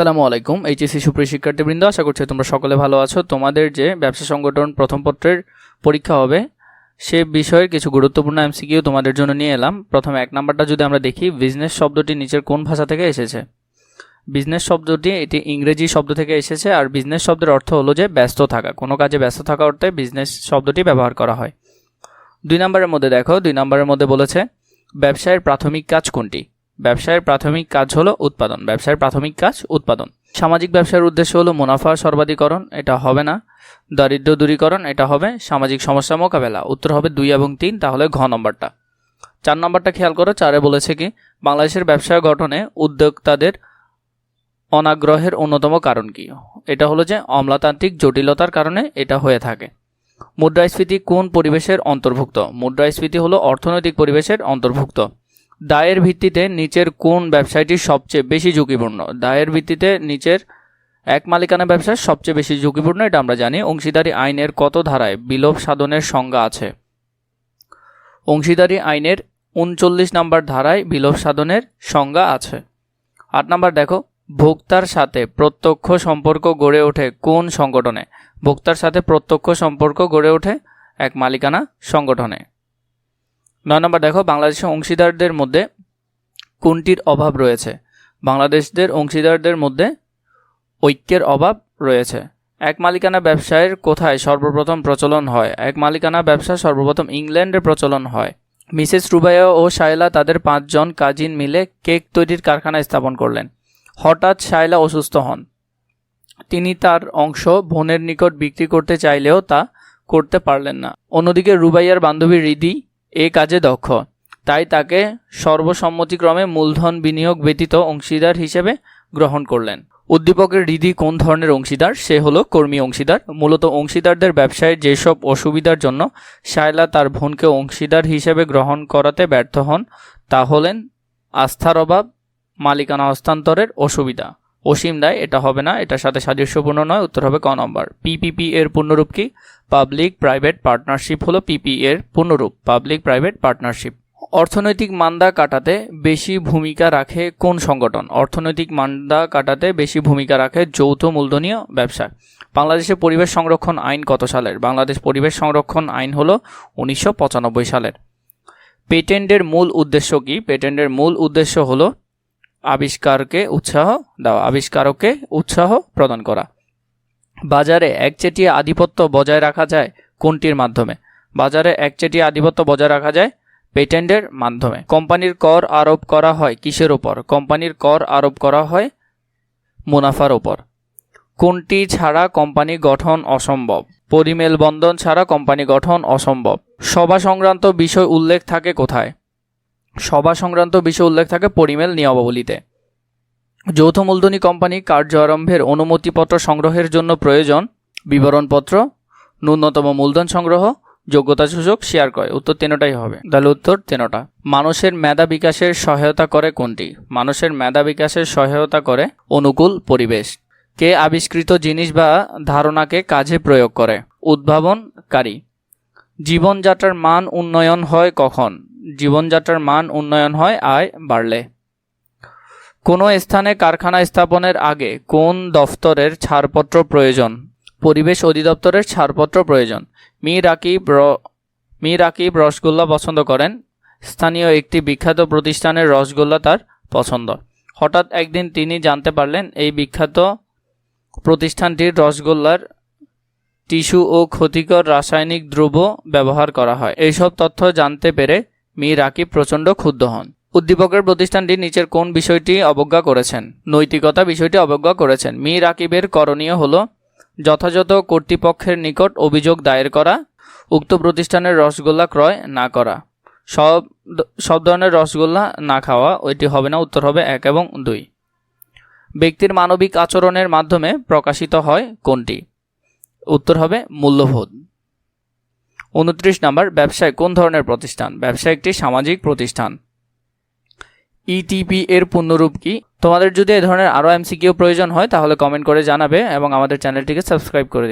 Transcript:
আসসালামু আলাইকুম, এইচএসসি সুপ্রিয় শিক্ষার্থীবৃন্দ, আশা করছি তোমরা সকলে ভালো আছো। তোমাদের যে ব্যবসা সংগঠন প্রথম পত্রের পরীক্ষা হবে, সে বিষয়ের কিছু গুরুত্বপূর্ণ এমসিকিউ তোমাদের জন্য নিয়ে এলাম। প্রথমে এক নাম্বারটা যদি আমরা দেখি বিজনেস শব্দটি নিচের কোন ভাষা থেকে এসেছে? বিজনেস শব্দটি এটি ইংরেজি শব্দ থেকে এসেছে, আর বিজনেস শব্দের অর্থ হলো যে ব্যস্ত থাকা। কোনো কাজে ব্যস্ত থাকা অর্থে বিজনেস শব্দটি ব্যবহার করা হয়। দুই নম্বরের মধ্যে দেখো, দুই নম্বরের মধ্যে বলেছে, ব্যবসায়ের প্রাথমিক কাজ কোনটি? ব্যবসায়ের প্রাথমিক কাজ হলো উৎপাদন, ব্যবসায়ের প্রাথমিক কাজ উৎপাদন। সামাজিক ব্যবসার উদ্দেশ্য হলো মুনাফা সর্বাধিকরণ, এটা হবে না। দারিদ্র দূরীকরণ, এটা হবে সামাজিক সমস্যা মোকাবেলা। উত্তর হবে দুই এবং তিন, তাহলে ঘ নম্বরটা। চার নম্বরটা খেয়াল করো, চারে বলেছে কি, বাংলাদেশের ব্যবসা গঠনে উদ্যোক্তাদের অনাগ্রহের অন্যতম কারণ কি? এটা হলো যে অমলাতান্ত্রিক জটিলতার কারণে এটা হয়ে থাকে। মুদ্রাস্ফীতি কোন পরিবেশের অন্তর্ভুক্ত? মুদ্রাস্ফীতি হলো অর্থনৈতিক পরিবেশের অন্তর্ভুক্ত। দায়ের ভিত্তিতে নিচের কোন ব্যবসায়টি সবচেয়ে বেশি ঝুঁকিপূর্ণ? দায়ের ভিত্তিতে নিচের এক মালিকানা ব্যবসা সবচেয়ে বেশি ঝুঁকিপূর্ণ, এটা আমরা জানি। অংশীদারি আইনের কত ধারায় বিলোপ সাধনের সংজ্ঞা আছে? অংশীদারি আইনের উনচল্লিশ নম্বর ধারায় বিলোপ সাধনের সংজ্ঞা আছে। আট নম্বর দেখো, ভোক্তার সাথে প্রত্যক্ষ সম্পর্ক গড়ে ওঠে কোন সংগঠনে? ভোক্তার সাথে প্রত্যক্ষ সম্পর্ক গড়ে ওঠে এক মালিকানা সংগঠনে। নয় নম্বর দেখো, বাংলাদেশের অংশীদারদের মধ্যে কোনটির অভাব রয়েছে? বাংলাদেশদের অংশীদারদের মধ্যে ঐক্যের অভাব রয়েছে। এক মালিকানা ব্যবসায়ের কোথায় সর্বপ্রথম প্রচলন হয়? এক মালিকানা ব্যবসা সর্বপ্রথম ইংল্যান্ডে প্রচলন হয়। মিসেস রুবাইয়া ও শায়লা তাদের পাঁচজন কাজিন মিলে কেক তৈরির কারখানা স্থাপন করলেন। হঠাৎ শায়লা অসুস্থ হন। তিনি তার অংশ বোনের নিকট বিক্রি করতে চাইলেও তা করতে পারলেন না। অন্যদিকে রুবাইয়ার বান্ধবী রিদি এ কাজে দক্ষ। তাই তাকে সর্বসম্মতিক্রমে মূলধন বিনিয়োগ ব্যতীত অংশীদার হিসেবে গ্রহণ করলেন। উদ্দীপকের রিদি কোন ধরনের অংশীদার? সে হলো কর্মী অংশীদার। মূলত অংশীদারদের ব্যবসায় যেসব অসুবিধার জন্য শায়লা তার বোনকে অংশীদার হিসেবে গ্রহণ করাতে ব্যর্থ হন, তা হলেন আস্থার অভাব, মালিকানা হস্তান্তরের অসুবিধা। অসীম দায়, এটা হবে না, এটার সাথে সাদৃশ্যপূর্ণ নয়, উত্তর হবে ক নম্বর। পিপিপি এর পূর্ণরূপ কি? পাবলিক প্রাইভেট পার্টনারশিপ হলো পিপি এর পূর্ণরূপ পাবলিক প্রাইভেট পার্টনারশিপ অর্থনৈতিক মান্দা কাটাতে বেশি ভূমিকা রাখে কোন সংগঠন? অর্থনৈতিক মান্দা কাটাতে বেশি ভূমিকা রাখে যৌথ মূলধনীয় ব্যবসা। বাংলাদেশের পরিবেশ সংরক্ষণ আইন কত সালের? বাংলাদেশ পরিবেশ সংরক্ষণ আইন হলো উনিশশো পঁচানব্বই সালের। পেটেন্টের মূল উদ্দেশ্য কি? পেটেন্টের মূল উদ্দেশ্য হলো আবিষ্কারকে উৎসাহ দেওয়া আবিষ্কারকে উৎসাহ প্রদান করা। বাজারে একচেটিয়া আধিপত্য বজায় রাখা যায় কোনটির মাধ্যমে? বাজারে একচেটিয়া আধিপত্য বজায় রাখা যায় পেটেন্টের মাধ্যমে। কোম্পানির কর আরোপ করা হয় কিসের ওপর কোম্পানির কর আরোপ করা হয় মুনাফার ওপর কোনটি ছাড়া কোম্পানি গঠন অসম্ভব? পরিমেল বন্ধন ছাড়া কোম্পানি গঠন অসম্ভব। সভা সংক্রান্ত বিষয় উল্লেখ থাকে কোথায়? সভা সংক্রান্ত বিষয় উল্লেখ থাকে পরিমেল নিয়মাবলীতে। যৌথ মূলধনী কোম্পানি কার্য আরম্ভের অনুমতিপত্র সংগ্রহের জন্য প্রয়োজন বিবরণপত্র, ন্যূনতম মূলধন সংগ্রহ, যোগ্যতা সুযোগ শেয়ার করে উত্তর তেনোটাই হবে। তাহলে উত্তর তেনোটা। মানুষের মেধা বিকাশের সহায়তা করে কোনটি? মানুষের মেধা বিকাশের সহায়তা করে অনুকূল পরিবেশ। কে আবিষ্কৃত জিনিস বা ধারণাকে কাজে প্রয়োগ করে? উদ্ভাবনকারী। জীবনযাত্রার মান উন্নয়ন হয় কখন? জীবনযাত্রার মান উন্নয়ন হয় আয় বাড়লে। কোনো স্থানে কারখানা স্থাপনের আগে কোন দফতরের ছাড়পত্র প্রয়োজন? পরিবেশ অধিদপ্তরের ছাড়পত্র প্রয়োজন। মীর আকিব মীর আকিব রসগোল্লা পছন্দ করেন। স্থানীয় একটি বিখ্যাত প্রতিষ্ঠানের রসগোল্লা তার পছন্দ। হঠাৎ একদিন তিনি জানতে পারলেন, এই বিখ্যাত প্রতিষ্ঠানটির রসগোল্লার টিস্যু ও ক্ষতিকর রাসায়নিক দ্রব্য ব্যবহার করা হয়। এইসব তথ্য জানতে পেরে মীর আকিব প্রচণ্ড ক্ষুব্ধ হন। উদ্দীপকের প্রতিষ্ঠানটি নিচের কোন বিষয়টি অবজ্ঞা করেছেন? নৈতিকতা বিষয়টি অবজ্ঞা করেছেন। মীর আকিবের করণীয় হল যথাযথ কর্তৃপক্ষের নিকট অভিযোগ দায়ের করা, উক্ত প্রতিষ্ঠানের রসগোল্লা ক্রয় না করা। সব সব ধরনের রসগোল্লা না খাওয়া, ওইটি হবে না, উত্তর হবে এক এবং দুই। ব্যক্তির মানবিক আচরণের মাধ্যমে প্রকাশিত হয় কোনটি? উত্তর হবে মূল্যবোধ। উনত্রিশ নাম্বার, ব্যবসায় কোন ধরনের প্রতিষ্ঠান? ব্যবসা একটি সামাজিক প্রতিষ্ঠান। ইটিপি এর পূর্ণরূপ কি? তোমাদের যদি এ ধরনের আরও এমসিকিউ প্রয়োজন হয়, তাহলে কমেন্ট করে জানাবে এবং আমাদের চ্যানেলটিকে সাবস্ক্রাইব করে দিবে।